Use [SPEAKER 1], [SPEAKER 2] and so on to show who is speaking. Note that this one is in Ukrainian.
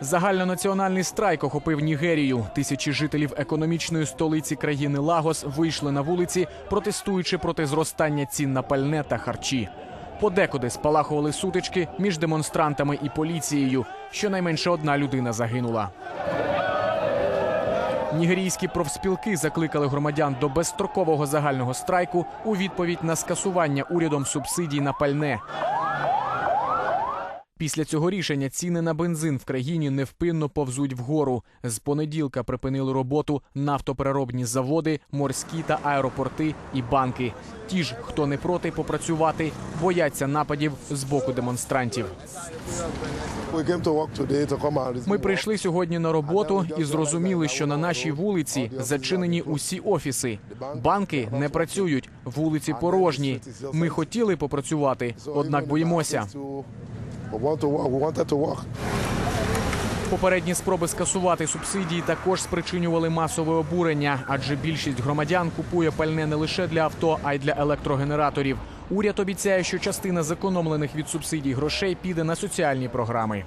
[SPEAKER 1] Загальнонаціональний страйк охопив Нігерію. Тисячі жителів економічної столиці країни Лагос вийшли на вулиці, протестуючи проти зростання цін на пальне та харчі. Подекуди спалахували сутички між демонстрантами і поліцією. Щонайменше одна людина загинула. Нігерійські профспілки закликали громадян до безстрокового загального страйку у відповідь на скасування урядом субсидій на пальне. Після цього рішення ціни на бензин в країні невпинно повзуть вгору. З понеділка припинили роботу нафтопереробні заводи, морські та аеропорти і банки. Ті ж, хто не проти попрацювати, бояться нападів з боку демонстрантів. Ми прийшли сьогодні на роботу і зрозуміли, що на нашій вулиці зачинені усі офіси. Банки не працюють, вулиці порожні. Ми хотіли попрацювати, однак боїмося.
[SPEAKER 2] Want.
[SPEAKER 1] Попередні спроби скасувати субсидії також спричинювали масове обурення, адже більшість громадян купує пальне не лише для авто, а й для електрогенераторів. Уряд обіцяє, що частина зекономлених від субсидій грошей піде на соціальні програми.